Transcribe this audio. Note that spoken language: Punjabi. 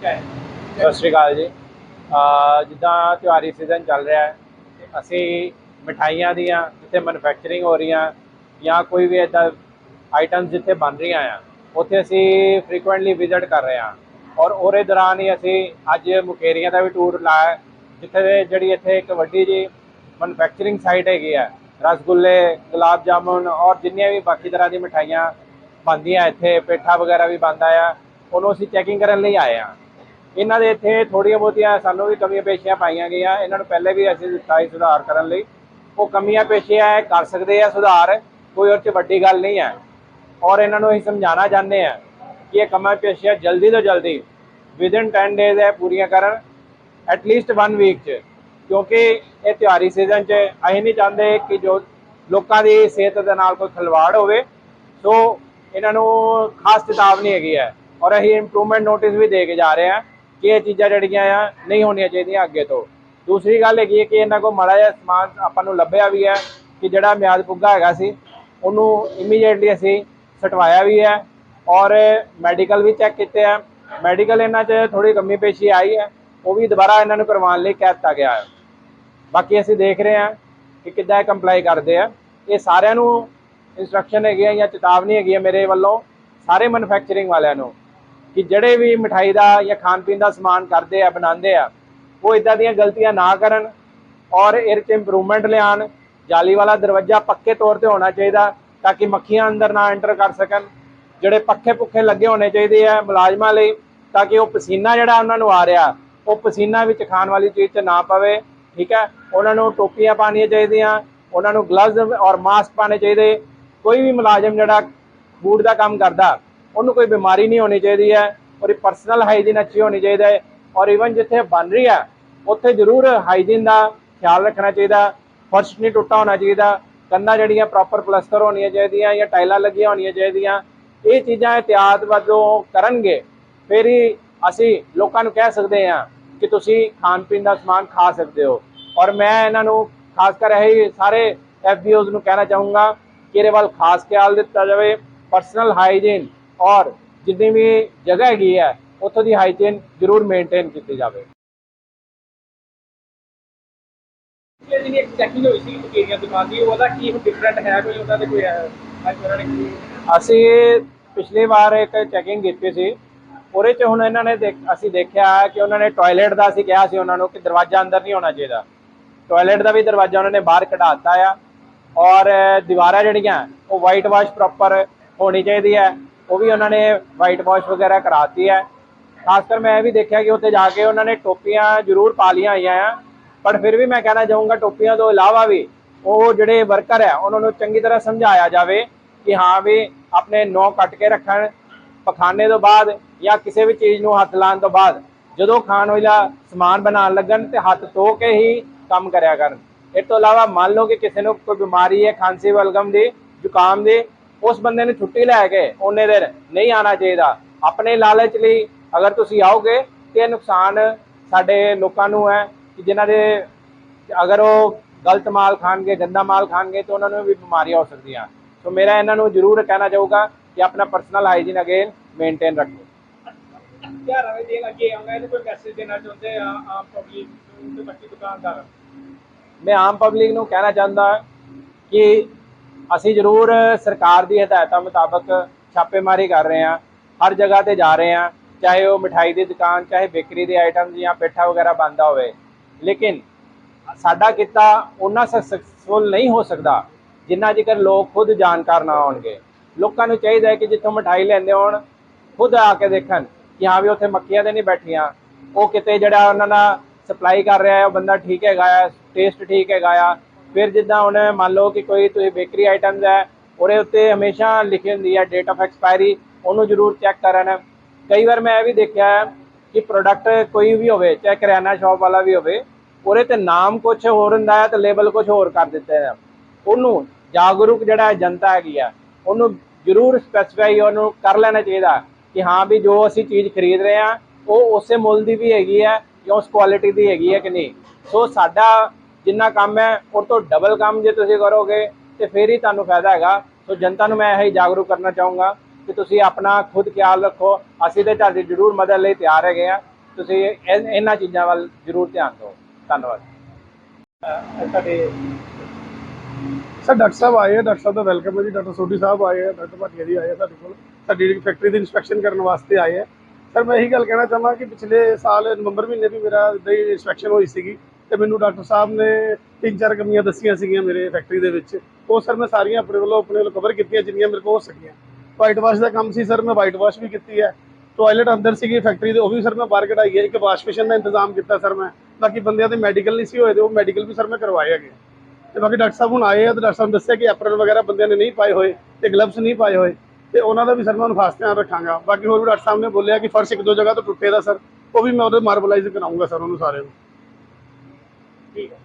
ਸਤਿ ਸ਼੍ਰੀ ਅਕਾਲ ਜੀ। ਜਿੱਦਾਂ ਤਿਉਹਾਰੀ ਸੀਜ਼ਨ ਚੱਲ ਰਿਹਾ ਹੈ ਅਸੀਂ ਮਠਾਈਆਂ ਦੀਆਂ ਜਿੱਥੇ ਮੈਨੂਫੈਕਚਰਿੰਗ ਹੋ ਰਹੀਆਂ ਜਾਂ ਕੋਈ ਵੀ ਇਦਾਂ ਆਈਟਮਸ ਜਿੱਥੇ ਬਣ ਰਹੀਆਂ ਆ, ਉੱਥੇ ਅਸੀਂ ਫ੍ਰੀਕੁਐਂਟਲੀ ਵਿਜ਼ਿਟ ਕਰ ਰਹੇ ਹਾਂ। ਔਰ ਉਹਦੇ ਦੌਰਾਨ ਹੀ ਅਸੀਂ ਅੱਜ ਮੁਕੇਰੀਆਂ ਦਾ ਵੀ ਟੂਰ ਲਾਇਆ। ਜਿੱਥੇ ਜਿਹੜੀ ਇੱਥੇ ਇੱਕ ਵੱਡੀ ਜੀ ਮੈਨੂਫੈਕਚਰਿੰਗ ਸਾਈਟ ਹੈਗੀ ਹੈ ਰਸਗੁੱਲੇ, ਗੁਲਾਬ ਜਾਮੁਨ ਔਰ ਜਿੰਨੀਆਂ ਵੀ ਬਾਕੀ ਤਰ੍ਹਾਂ ਦੀ ਮਠਾਈਆਂ ਬਣਦੀਆਂ ਇੱਥੇ, ਪੇਠਾ ਵਗੈਰਾ ਵੀ ਬਣਦਾ ਆ, ਉਹਨੂੰ ਅਸੀਂ ਚੈਕਿੰਗ ਕਰਨ ਲਈ ਆਏ ਹਾਂ। ਇਹਨਾਂ ਦੇ ਇੱਥੇ ਥੋੜੀਆਂ ਬਹੁਤੀਆਂ ਸਾਨੂੰ ਵੀ ਕਮੀਆਂ ਪੇਸ਼ੀਆਂ ਪਾਈਆਂ ਗਈਆਂ। ਇਹਨਾਂ ਨੂੰ ਪਹਿਲੇ ਵੀ ਅਸੀਂ ਦਿੱਤਾ ਸੀ ਸੁਧਾਰ ਕਰਨ ਲਈ। ਉਹ ਕਮੀਆਂ ਪੇਸ਼ੀਆਂ ਕਰ ਸਕਦੇ ਆ ਸੁਧਾਰ, ਕੋਈ ਉਹ 'ਚ ਵੱਡੀ ਗੱਲ ਨਹੀਂ ਹੈ ਔਰ ਇਹਨਾਂ ਨੂੰ ਅਸੀਂ ਸਮਝਾਉਣਾ ਚਾਹੁੰਦੇ ਆ ਕਿ ਇਹ ਕਮੀਆਂ ਪੇਸ਼ੀਆਂ ਜਲਦੀ ਤੋਂ ਜਲਦੀ ਵਿਦਿਨ 10 ਡੇਜ਼ ਇਹ ਪੂਰੀਆਂ ਕਰਨ ਐਟਲੀਸਟ 1 ਵੀਕ 'ਚ। ਕਿਉਂਕਿ ਇਹ ਤਿਉਹਾਰੀ ਸੀਜ਼ਨ 'ਚ ਅਸੀਂ ਨਹੀਂ ਚਾਹੁੰਦੇ ਕਿ ਜੋ ਲੋਕਾਂ ਦੀ ਸਿਹਤ ਦੇ ਨਾਲ ਕੋਈ ਖਿਲਵਾੜ ਹੋਵੇ। ਸੋ ਇਹਨਾਂ ਨੂੰ ਖਾਸ ਚੇਤਾਵਨੀ ਹੈਗੀ ਹੈ ਔਰ ਅਸੀਂ ਇੰਪਰੂਵਮੈਂਟ ਨੋਟਿਸ ਵੀ ਦੇ ਕੇ ਜਾ ਰਹੇ ਹਾਂ ਕਿ ਇਹ ਚੀਜ਼ਾਂ ਜਿਹੜੀਆਂ ਆ ਨਹੀਂ ਹੋਣੀਆਂ ਚਾਹੀਦੀਆਂ ਅੱਗੇ ਤੋਂ। ਦੂਸਰੀ ਗੱਲ ਹੈਗੀ ਹੈ ਕਿ ਇਹਨਾਂ ਕੋਲ ਮਾੜਾ ਜਿਹਾ ਸਮਾਨ ਆਪਾਂ ਨੂੰ ਲੱਭਿਆ ਵੀ ਹੈ ਕਿ ਜਿਹੜਾ ਮਿਆਦ ਪੁੱਗਾ ਹੈਗਾ ਸੀ, ਉਹਨੂੰ ਇਮੀਡੀਏਟਲੀ ਅਸੀਂ ਸਟਵਾਇਆ ਵੀ ਹੈ ਔਰ ਮੈਡੀਕਲ ਵੀ ਚੈੱਕ ਕੀਤੇ ਆ। ਮੈਡੀਕਲ ਇਹਨਾਂ 'ਚ ਥੋੜੀ ਕਮੀ ਪੇਸ਼ੀ ਆਈ ਹੈ, ਉਹ ਵੀ ਦੁਬਾਰਾ ਇਹਨਾਂ ਨੂੰ ਕਰਵਾਉਣ ਲਈ ਕਹਿ ਦਿੱਤਾ ਗਿਆ ਹੈ। ਬਾਕੀ ਅਸੀਂ ਦੇਖ ਰਹੇ ਹਾਂ ਕਿ ਕਿੱਦਾਂ ਇਹ ਕੰਪਲਾਈ ਕਰਦੇ ਆ। ਇਹ ਸਾਰਿਆਂ ਨੂੰ ਇਨਸਟਰਕਸ਼ਨ ਹੈਗੀ ਆ ਜਾਂ ਚੇਤਾਵਨੀ ਹੈਗੀ ਆ ਮੇਰੇ ਵੱਲੋਂ, ਸਾਰੇ ਮੈਨੂਫੈਕਚਰਿੰਗ ਵਾਲਿਆਂ ਨੂੰ। ਕਿ ਜਿਹੜੇ ਵੀ ਮਠਾਈ ਦਾ ਜਾਂ ਖਾਣ ਪੀਣ ਦਾ ਸਮਾਨ ਕਰਦੇ ਆ, ਬਣਾਉਂਦੇ ਆ, ਉਹ ਇਦਾਂ ਦੀਆਂ ਗਲਤੀਆਂ ਨਾ ਕਰਨ ਔਰ ਇਹਦੇ 'ਚ ਇੰਪਰੂਵਮੈਂਟ ਲਿਆਉਣ। ਜਾਲੀ ਵਾਲਾ ਦਰਵਾਜ਼ਾ ਪੱਕੇ ਤੌਰ ਤੇ ਹੋਣਾ ਚਾਹੀਦਾ ਤਾਂ ਕਿ ਮੱਖੀਆਂ ਅੰਦਰ ਨਾ ਐਂਟਰ ਕਰ ਸਕਣ। ਜਿਹੜੇ ਪੱਖੇ ਪੁੱਖੇ ਲੱਗੇ ਹੋਣੇ ਚਾਹੀਦੇ ਆ ਮੁਲਾਜ਼ਮਾਂ ਲਈ ਤਾਂ ਕਿ ਉਹ ਪਸੀਨਾ ਜਿਹੜਾ ਉਹਨਾਂ ਨੂੰ ਆ ਰਿਹਾ, ਉਹ ਪਸੀਨਾ ਵਿੱਚ ਖਾਣ ਵਾਲੀ ਚੀਜ਼ 'ਚ ਨਾ ਪਵੇ, ਠੀਕ ਹੈ? ਉਹਨਾਂ ਨੂੰ ਟੋਪੀਆਂ ਪਾਉਣੀਆਂ ਚਾਹੀਦੀਆਂ, ਉਹਨਾਂ ਨੂੰ ਗਲਵਜ਼ ਔਰ ਮਾਸਕ ਪਾਣੇ ਚਾਹੀਦੇ। ਕੋਈ ਵੀ ਮੁਲਾਜ਼ਮ ਜਿਹੜਾ ਫੂਡ ਦਾ ਕੰਮ ਕਰਦਾ ਉਹਨੂੰ ਕੋਈ ਬਿਮਾਰੀ ਨਹੀਂ ਹੋਣੀ ਚਾਹੀਦੀ ਹੈ ਔਰ ਪਰਸਨਲ ਹਾਈਜੀਨ ਅੱਛੀ ਹੋਣੀ ਚਾਹੀਦਾ ਹੈ ਔਰ ਇਵਨ ਜਿੱਥੇ ਬਣ ਰਹੀ ਹੈ, ਉੱਥੇ ਜ਼ਰੂਰ ਹਾਈਜੀਨ ਦਾ ਖਿਆਲ ਰੱਖਣਾ ਚਾਹੀਦਾ, ਫਰਸ਼ ਨਹੀਂ ਟੁੱਟਾ ਹੋਣਾ ਚਾਹੀਦਾ, ਕੰਨਾਂ ਜਿਹੜੀਆਂ ਪ੍ਰੋਪਰ ਪਲਸਟਰ ਹੋਣੀਆਂ ਚਾਹੀਦੀਆਂ ਜਾਂ ਟਾਈਲਾਂ ਲੱਗੀਆਂ ਹੋਣੀਆਂ ਚਾਹੀਦੀਆਂ, ਇਹ ਚੀਜ਼ਾਂ ਇhtiyਾਤ ਵਜੋਂ ਕਰਨਗੇ, ਫਿਰ ਹੀ ਅਸੀਂ ਲੋਕਾਂ ਨੂੰ ਕਹਿ ਸਕਦੇ ਹਾਂ ਕਿ ਤੁਸੀਂ ਖਾਣ ਪੀਣ ਦਾ ਸਮਾਨ ਖਾ ਸਕਦੇ ਹੋ, ਔਰ ਮੈਂ ਇਹਨਾਂ ਨੂੰ ਖਾਸ ਕਰ ਇਹ ਸਾਰੇ ਐਫਬੀਓਜ਼ ਨੂੰ ਕਹਿਣਾ ਚਾਹੂੰਗਾ ਕਿ ਇਹਦੇ ਵੱਲ ਖਾਸ ਖਿਆਲ ਦਿੱਤਾ ਜਾਵੇ ਪਰਸਨਲ ਹਾਈਜੀਨ ਔਰ ਜਿੰਨੀ ਵੀ ਜਗ੍ਹਾ ਹੈਗੀ ਹੈ ਉੱਥੋਂ ਦੀ ਹਾਈਜੀਨ ਜ਼ਰੂਰ ਮੇਨਟੇਨ ਕੀਤੀ ਜਾਵੇ। ਪਿਛਲੇ ਦਿਨ ਇੱਕ ਚੈਕਿੰਗ ਹੋਈ ਸੀ ਮੁਕੇਰੀਆਂ ਦੁਕਾਨ ਦੀ ਉਹਦਾ ਕੀ ਡਿਫਰੈਂਟ ਹੈ ਕੋਈ ਉਹਦਾ ਤੇ ਕੋਈ ਹੈ ਅੱਜ ਉਹਨਾਂ ਨੇ ਕੀ ਅਸੀਂ ਪਿਛਲੀ ਵਾਰ ਇੱਕ ਚੈਕਿੰਗ ਕੀਤੀ ਸੀ। ਉਹਦੇ ਚ ਹੁਣ ਇਹਨਾਂ ਨੇ ਅਸੀਂ ਦੇਖਿਆ ਕਿ ਉਹਨਾਂ ਨੇ ਟਾਇਲਟ ਦਾ ਅਸੀਂ ਕਿਹਾ ਸੀ ਉਹਨਾਂ ਨੂੰ ਕਿ ਦਰਵਾਜ਼ਾ ਅੰਦਰ ਨਹੀਂ ਹੋਣਾ ਚਾਹੀਦਾ। ਟਾਇਲਟ ਦਾ ਵੀ ਦਰਵਾਜ਼ਾ ਉਹਨਾਂ ਨੇ ਬਾਹਰ ਕਢਾ ਦਿੱਤਾ ਆ। ਔਰ ਦੀਵਾਰਾਂ ਜਿਹੜੀਆਂ ਉਹ ਵਾਈਟ ਵਾਸ਼ ਪ੍ਰੋਪਰ ਹੋਣੀ ਚਾਹੀਦੀ ਹੈ। ਉਹ ਵੀ ਉਹਨਾਂ ਨੇ ਵਾਈਟ ਵਾਸ਼ ਵਗੈਰਾ ਕਰਾਤੀ ਹੈ। ਖਾਸ ਕਰ ਮੈਂ ਇਹ ਵੀ ਦੇਖਿਆ ਕਿ ਉੱਥੇ ਜਾ ਕੇ ਉਹਨਾਂ ਨੇ ਟੋਪੀਆਂ ਜ਼ਰੂਰ ਪਾ ਲਈਆਂ ਹੋਈਆਂ ਆ। ਪਰ ਫਿਰ ਵੀ ਮੈਂ ਕਹਿਣਾ ਚਾਹੂੰਗਾ ਟੋਪੀਆਂ ਤੋਂ ਇਲਾਵਾ ਵੀ ਉਹ ਜਿਹੜੇ ਵਰਕਰ ਹੈ, ਉਹਨਾਂ ਨੂੰ ਚੰਗੀ ਤਰ੍ਹਾਂ ਸਮਝਾਇਆ ਜਾਵੇ ਕਿ ਹਾਂ ਵੀ ਆਪਣੇ ਨੌ ਕੱਟ ਕੇ ਰੱਖਣ, ਪਖਾਨੇ ਤੋਂ ਬਾਅਦ ਜਾਂ ਕਿਸੇ ਵੀ ਚੀਜ਼ ਨੂੰ ਹੱਥ ਲਾਉਣ ਤੋਂ ਬਾਅਦ ਜਦੋਂ ਖਾਣ ਵਾਲਾ ਸਮਾਨ ਬਣਾਉਣ ਲੱਗਣ ਤੇ ਹੱਥ ਧੋ ਕੇ ਹੀ ਕੰਮ ਕਰਿਆ ਕਰਨ। ਇਸ ਤੋਂ ਇਲਾਵਾ ਮੰਨ ਲਓ ਕਿ ਕਿਸੇ ਨੂੰ ਕੋਈ ਬਿਮਾਰੀ ਹੈ, ਖਾਂਸੀ ਬਲਗਮ ਦੀ, ਜ਼ੁਕਾਮ ਦੀ ਉਸ ਬੰਦੇ ਨੂੰ ਛੁੱਟੀ ਲੈ ਕੇ ਉਹਨੇ ਦਿਨ ਨਹੀਂ ਆਣਾ ਚਾਹੀਦਾ। ਆਪਣੇ ਲਾਲਚ ਲਈ ਅਗਰ ਤੁਸੀਂ ਆਓਗੇ ਤੇ ਨੁਕਸਾਨ ਸਾਡੇ ਲੋਕਾਂ ਨੂੰ ਹੈ ਕਿ ਜਿਨ੍ਹਾਂ ਦੇ ਅਗਰ ਉਹ ਗਲਤ ਮਾਲ ਖਾਣਗੇ ਗੰਦਾ ਮਾਲ ਖਾਣਗੇ ਤਾਂ ਉਹਨਾਂ ਨੂੰ ਵੀ ਬਿਮਾਰੀਆਂ ਹੋ ਸਕਦੀਆਂ। ਸੋ ਮੇਰਾ ਇਹਨਾਂ ਨੂੰ ਜ਼ਰੂਰ ਕਹਿਣਾ ਚਾਹੂਗਾ ਕਿ ਆਪਣਾ ਪਰਸਨਲ ਹਾਈਜੀਨ ਅਗੇਨ ਮੇਨਟੇਨ ਰੱਖੋ। ਕਿਆ ਰਵੇ ਦੇ ਅੱਗੇ ਆਉਂਗਾ ਇਹਨੂੰ ਕੋਈ ਮੈਸੇਜ ਦੇਣਾ ਚਾਹੁੰਦੇ ਆ ਆਮ ਪਬਲਿਕ ਨੂੰ ਤੇ ਬਾਕੀ ਦੁਕਾਨਦਾਰ ਮੈਂ ਆਮ ਪਬਲਿਕ ਨੂੰ ਕਹਿਣਾ ਚਾਹੁੰਦਾ ਕਿ ਅਸੀਂ ਜ਼ਰੂਰ ਸਰਕਾਰ ਦੀ ਹਦਾਇਤਾਂ ਮੁਤਾਬਕ ਛਾਪੇਮਾਰੀ ਕਰ ਰਹੇ ਹਾਂ, ਹਰ ਜਗ੍ਹਾ ਤੇ ਜਾ ਰਹੇ ਹਾਂ, ਚਾਹੇ ਉਹ ਮਿਠਾਈ ਦੀ ਦੁਕਾਨ, ਚਾਹੇ ਬੇਕਰੀ ਦੇ ਆਈਟਮ ਜਾਂ ਪੇਠਾ ਵਗੈਰਾ ਬੰਦਾ ਹੋਵੇ। ਲੇਕਿਨ ਸਾਡਾ ਕਿੱਤਾ ਉਹਨਾਂ ਸਕਸੈਸਫੁਲ ਨਹੀਂ ਹੋ ਸਕਦਾ ਜਿੰਨਾ ਜ਼ਿਕਰ ਲੋਕ ਖੁਦ ਜਾਣਕਾਰ ਨਾ ਹੋਣਗੇ। ਲੋਕਾਂ ਨੂੰ ਚਾਹੀਦਾ ਹੈ ਕਿ ਜਿੱਥੋਂ ਮਠਾਈ ਲੈਂਦੇ ਹੋਣ, ਖੁਦ ਆ ਕੇ ਦੇਖਣ ਕਿ ਹਾਂ ਵੀ ਉੱਥੇ ਮੱਖੀਆਂ ਤੇ ਨਹੀਂ ਬੈਠੀਆਂ। ਉਹ ਕਿਤੇ ਜਿਹੜਾ ਉਹਨਾਂ ਦਾ ਸਪਲਾਈ ਕਰ ਰਿਹਾ ਹੈ, ਉਹ ਬੰਦਾ ਠੀਕ ਹੈਗਾ ਆ ਟੇਸਟ ਠੀਕ ਹੈਗਾ ਆ ਫਿਰ ਜਿੱਦਾਂ ਹੁਣ ਮੰਨ ਲਓ ਕਿ ਕੋਈ ਤੁਸੀਂ ਬੇਕਰੀ ਆਈਟਮਸ ਹੈ, ਉਹਦੇ ਉੱਤੇ ਹਮੇਸ਼ਾ ਲਿਖੀ ਹੁੰਦੀ ਹੈ ਡੇਟ ਆਫ ਐਕਸਪਾਇਰੀ ਉਹਨੂੰ ਜ਼ਰੂਰ ਚੈੱਕ ਕਰਨ। ਕਈ ਵਾਰ ਮੈਂ ਇਹ ਵੀ ਦੇਖਿਆ ਕਿ ਪ੍ਰੋਡਕਟ ਕੋਈ ਵੀ ਹੋਵੇ, ਚਾਹੇ ਕਰਿਆਨਾ ਸ਼ਾਪ ਵਾਲਾ ਵੀ ਹੋਵੇ, ਉਹਦੇ ਤੇ ਨਾਮ ਕੁਝ ਹੋਰ ਹੁੰਦਾ ਹੈ ਤੇ ਲੇਬਲ ਕੁਝ ਹੋਰ ਕਰ ਦਿੱਤੇ ਹੈ ਉਹਨੂੰ ਜਾਗਰੂਕ ਜਿਹੜਾ ਜਨਤਾ ਹੈਗੀ ਆ, ਉਹਨੂੰ ਜ਼ਰੂਰ ਸਪੈਸੀਫਾਈ ਉਹਨੂੰ ਕਰ ਲੈਣਾ ਚਾਹੀਦਾ ਕਿ ਹਾਂ ਵੀ ਜੋ ਅਸੀਂ ਚੀਜ਼ ਖਰੀਦ ਰਹੇ ਆ ਉਹ ਉਸੇ ਮੁੱਲ ਦੀ ਵੀ ਹੈਗੀ ਹੈ ਜਾਂ ਉਸ ਕੁਆਲਿਟੀ ਦੀ ਹੈਗੀ ਹੈ ਕਿ ਨਹੀਂ। ਸੋ ਸਾਡਾ ਜਿੰਨਾ ਕੰਮ ਹੈ, ਉਹ ਤੋਂ ਡਬਲ ਕੰਮ ਜੇ ਤੁਸੀਂ ਕਰੋਗੇ, ਤੇ ਫਿਰ ਹੀ ਤੁਹਾਨੂੰ ਫਾਇਦਾ ਹੈਗਾ। ਸੋ ਜਨਤਾ ਨੂੰ ਮੈਂ ਇਹ ਜਾਗਰੂਕ ਕਰਨਾ ਚਾਹੂੰਗਾ ਕਿ ਤੁਸੀਂ ਆਪਣਾ ਖੁਦ ਖਿਆਲ ਰੱਖੋ। ਅਸੀਂ ਤੇ ਤੁਹਾਡੀ ਜ਼ਰੂਰ ਮਦਦ ਲਈ ਤਿਆਰ ਹੈਗੇ ਆ ਤੁਸੀਂ ਇਹਨਾਂ ਚੀਜ਼ਾਂ ਵੱਲ ਜ਼ਰੂਰ ਧਿਆਨ ਦਿਓ। ਧੰਨਵਾਦ। ਸਾਡੇ ਸਰ, ਡਾਕਟਰ ਸਾਹਿਬ ਆਏ ਆ। ਡਾਕਟਰ ਸਾਹਿਬ ਦਾ ਵੈਲਕਮ ਹੈ ਜੀ। ਡਾਕਟਰ ਸੋਢੀ ਸਾਹਿਬ ਆਏ ਆ। ਡਾਕਟਰ ਭਾਟੀਆ ਜੀ ਆਏ ਆ ਸਾਡੇ ਕੋਲ। ਸਾਡੀ ਫੈਕਟਰੀ ਦੀ ਇਨਸਪੈਕਸ਼ਨ ਕਰਨ ਵਾਸਤੇ ਆਏ ਆ। ਸਰ, ਮੈਂ ਇਹੀ ਗੱਲ ਕਹਿਣਾ ਚਾਹਾਂ ਕਿ ਪਿਛਲੇ ਸਾਲ ਨਵੰਬਰ ਮਹੀਨੇ ਵੀ ਮੇਰਾ ਇੱਦਾਂ ਹੀ ਇਨਸਪੈਕਸ਼ਨ ਹੋਈ ਸੀਗੀ। ਤੇ ਮੈਨੂੰ ਡਾਕਟਰ ਸਾਹਿਬ ਨੇ ਤਿੰਨ ਚਾਰ ਕਮੀਆਂ ਦੱਸੀਆਂ ਸੀਗੀਆਂ ਮੇਰੇ ਫੈਕਟਰੀ ਦੇ ਵਿੱਚ। ਉਹ ਸਰ ਮੈਂ ਸਾਰੀਆਂ ਆਪਣੇ ਵੱਲੋਂ ਆਪਣੇ ਵੱਲੋਂ ਕਵਰ ਕੀਤੀਆਂ ਜਿੰਨੀਆਂ ਮੇਰੇ ਕੋਲ ਹੋ ਸਕੀਆਂ। ਵਾਈਟ ਵਾਸ਼ ਦਾ ਕੰਮ ਸੀ ਸਰ, ਮੈਂ ਵਾਈਟ ਵਾਸ਼ ਵੀ ਕੀਤੀ ਹੈ। ਟਾਇਲਟ ਅੰਦਰ ਸੀਗੀ ਫੈਕਟਰੀ ਦੇ, ਉਹ ਵੀ ਸਰ ਮੈਂ ਬਾਹਰ ਕਢਾਈ ਹੈ। ਇੱਕ ਵਾਸ਼ ਮਸ਼ੀਨ ਦਾ ਇੰਤਜ਼ਾਮ ਕੀਤਾ ਸਰ ਮੈਂ। ਬਾਕੀ ਬੰਦਿਆਂ ਦੇ ਮੈਡੀਕਲ ਨਹੀਂ ਸੀ ਹੋਏ ਤੇ ਉਹ ਮੈਡੀਕਲ ਵੀ ਸਰ ਮੈਂ ਕਰਵਾਏ ਹੈਗੇ। ਤੇ ਬਾਕੀ ਡਾਕਟਰ ਸਾਹਿਬ ਹੁਣ ਆਏ ਆ ਤੇ ਡਾਕਟਰ ਸਾਹਿਬ ਨੇ ਦੱਸਿਆ ਕਿ ਐਪਰਨ ਵਗੈਰਾ ਬੰਦਿਆਂ ਨੇ ਨਹੀਂ ਪਾਏ ਹੋਏ ਤੇ ਗਲਵਸ ਨਹੀਂ ਪਾਏ ਹੋਏ। ਤੇ ਉਹਨਾਂ ਦਾ ਵੀ ਸਰ ਮੈਂ ਹੁਣ ਖਾਸ ਧਿਆਨ ਰੱਖਾਂਗਾ। ਬਾਕੀ ਹੋਰ ਵੀ ਡਾਕਟਰ ਸਾਹਿਬ ਨੇ ਬੋਲਿਆ ਕਿ ਫਰਸ਼ ਇੱਕ ਦੋ ਜਗ੍ਹਾ ਤੋਂ ਟੁੱਟੇ ਦਾ ਸਰ। ਉਹ ਵੀ ਮੈਂ ਉਹਦੇ ਮਾਰਬਲਾਈਜ਼ ਕਰਾਉਂਗਾ ਸਰ ਉਹਨੂੰ ਸਾਰੇ ਨੂੰ। ਠੀਕ ਹੈ